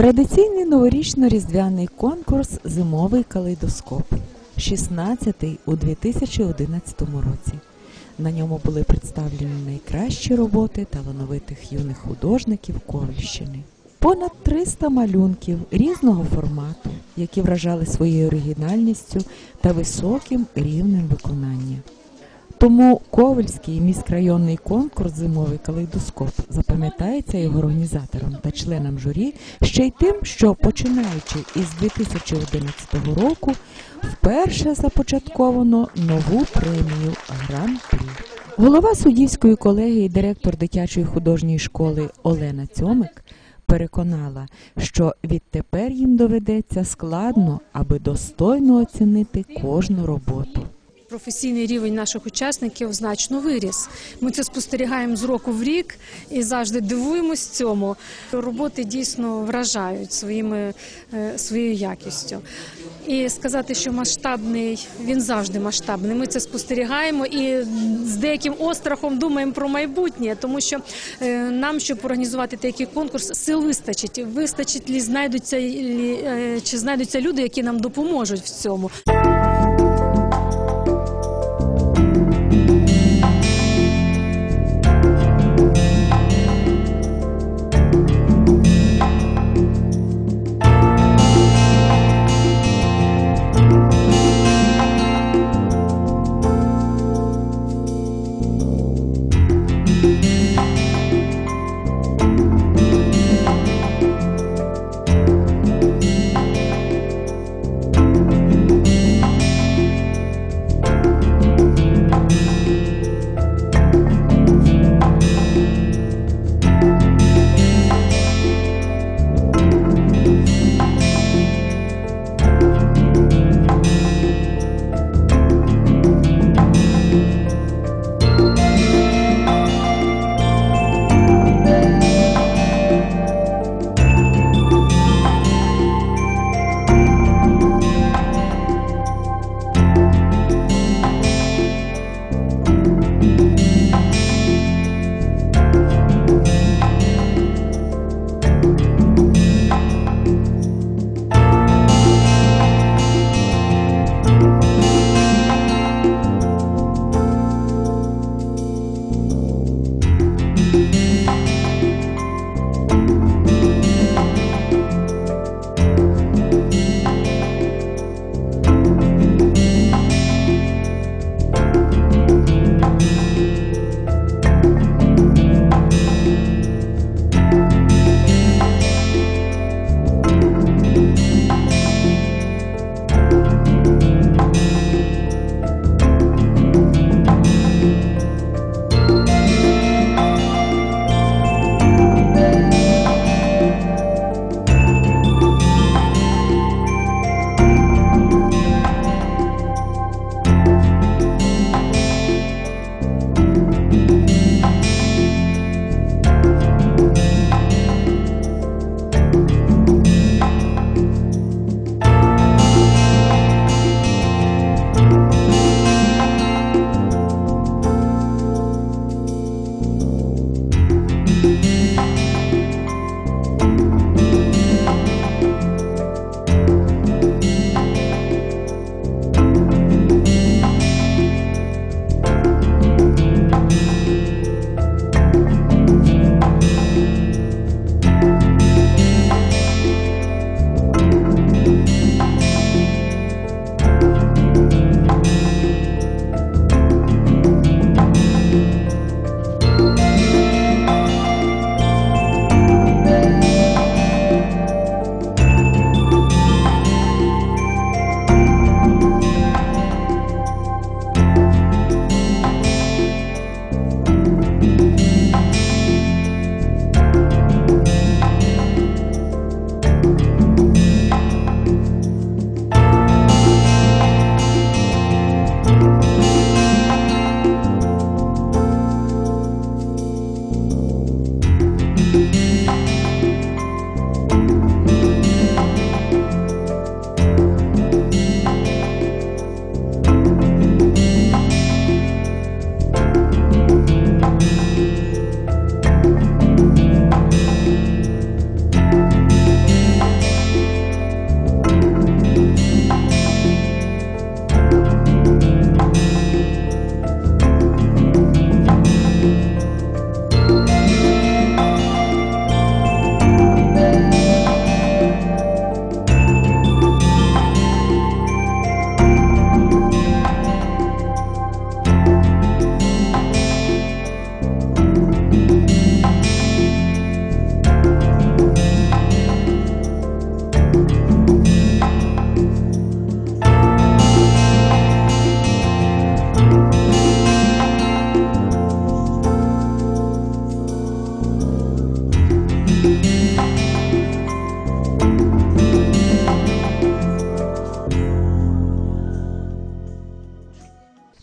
Традиційний новорічно-різдвяний конкурс Зимовий калейдоскоп 16-й у 2011 році. На ньому були представлені найкращі роботи талановитих юних художників Ковальщини. Понад 300 малюнків різного формату, які вражали своєю оригінальністю та високим рівнем виконання. Тому Ковальський міськрайонний конкурс Зимовий калейдоскоп запам'ятається його організаторам та членам журі ще й тим, що починаючи із 2011 року вперше започатковано нову премію Гран-прі. Голова суддівської колегії, директор дитячої художньої школи Олена Цьомик переконала, що відтепер їм доведеться складно, аби достойно оцінити кожну роботу. Професійний рівень наших учасників значно виріс. Ми це спостерігаємо з року в рік і завжди дивуємось цьому. Роботи дійсно вражають своїми, е, своєю якістю. І сказати, що масштабний, він завжди масштабний. Ми це спостерігаємо і з деяким острахом думаємо про майбутнє, тому що е, нам, щоб організувати такий конкурс, сил вистачить. Вистачить лі знайдуться лі, е, чи знайдуться люди, які нам допоможуть в цьому.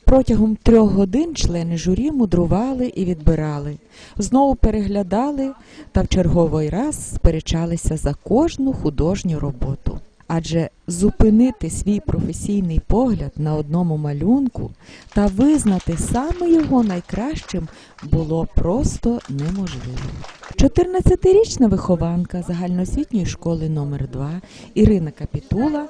Протягом трьох годин члени журі мудрували і відбирали, знову переглядали та в черговий раз сперечалися за кожну художню роботу. Адже зупинити свій професійний погляд на одному малюнку та визнати саме його найкращим було просто неможливо. 14-річна вихованка загальноосвітньої школи номер 2 Ірина Капітула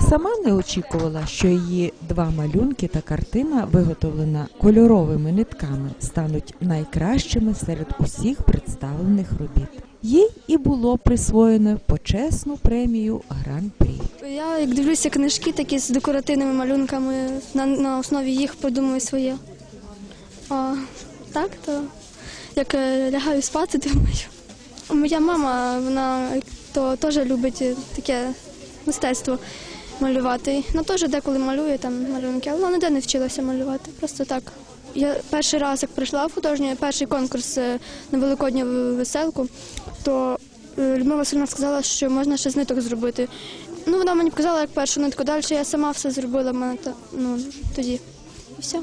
сама не очікувала, що її два малюнки та картина, виготовлена кольоровими нитками, стануть найкращими серед усіх представлених робіт. Їй і було присвоєно почесну премію Гран-прі. Я як дивлюся книжки такі з декоративними малюнками, на, на основі їх придумую своє. А так, то як е, лягаю спати, думаю. Моя мама, вона то теж любить е, таке мистецтво малювати. ну теж деколи малює там малюнки, але ніде не вчилася малювати. Просто так. Я перший раз, як прийшла в художню, перший конкурс е, на Великодню веселку, то е, Людмила Васильівна сказала, що можна ще з ниток зробити. Ну, вона мені показала як першу нитку, далі я сама все зробила мене ну, тоді. І все.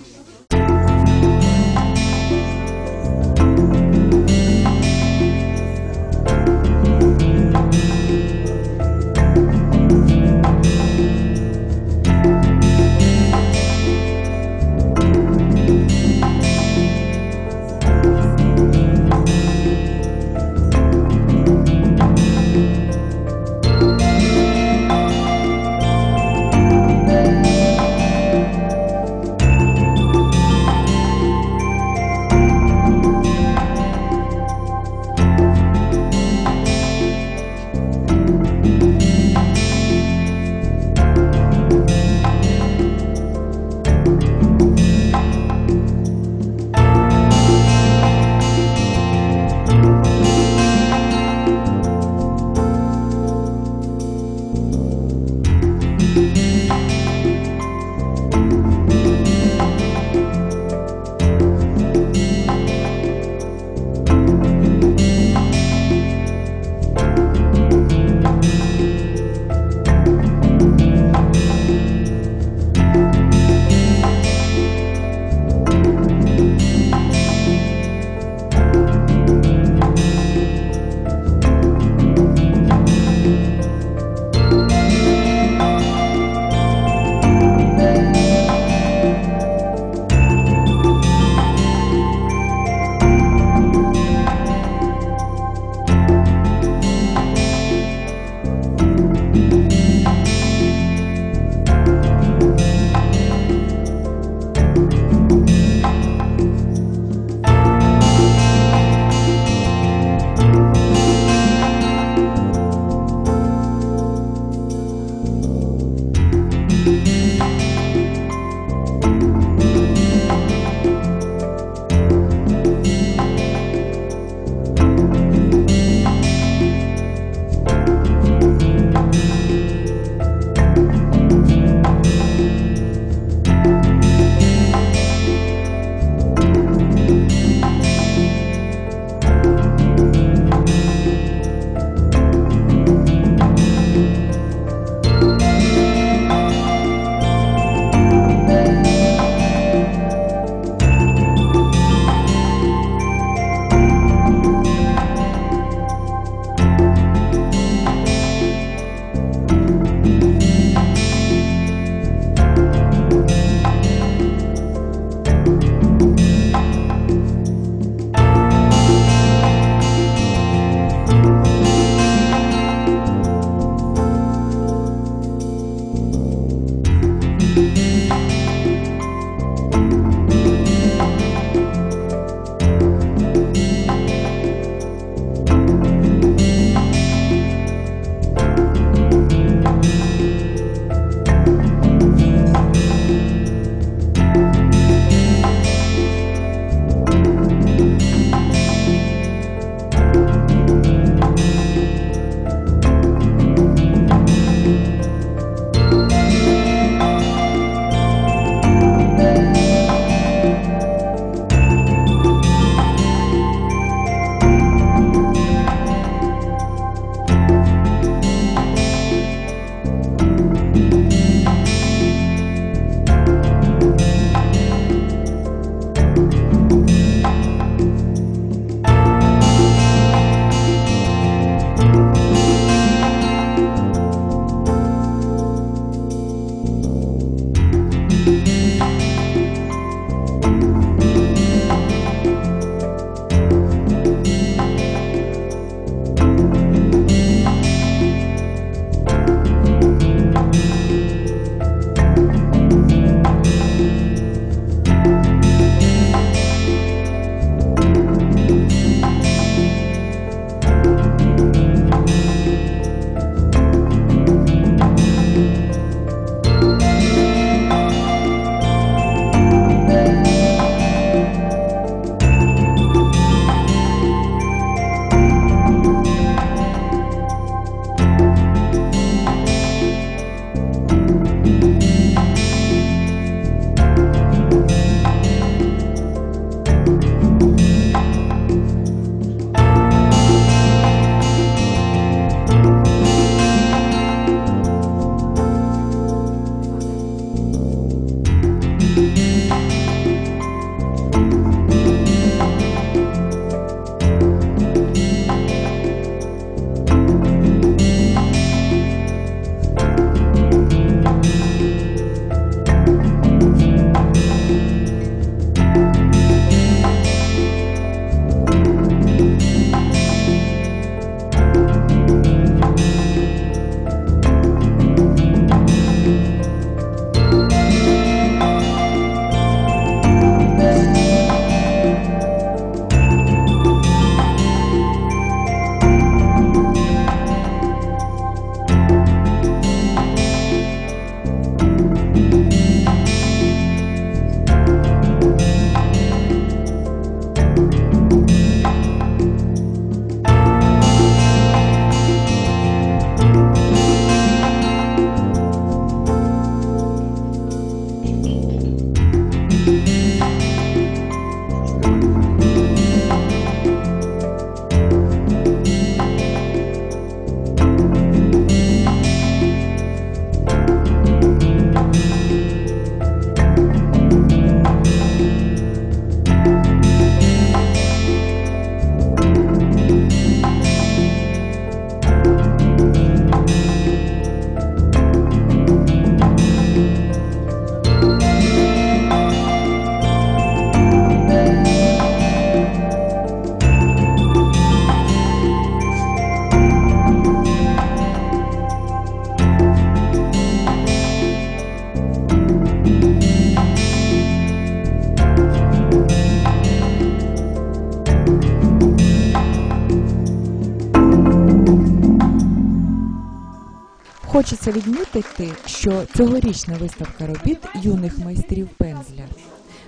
Хочеться відмітити, що цьогорічна виставка робіт юних майстрів пензля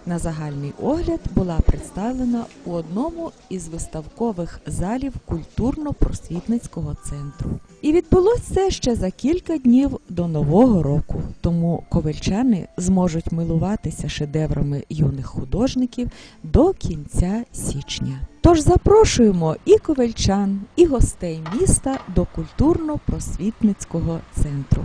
на загальний огляд була представлена у одному із виставкових залів культурно-просвітницького центру. І відбулося це ще за кілька днів до нового року. Тому ковельчани зможуть милуватися шедеврами юних художників до кінця січня. Тож запрошуємо і ковельчан, і гостей міста до культурно-просвітницького центру.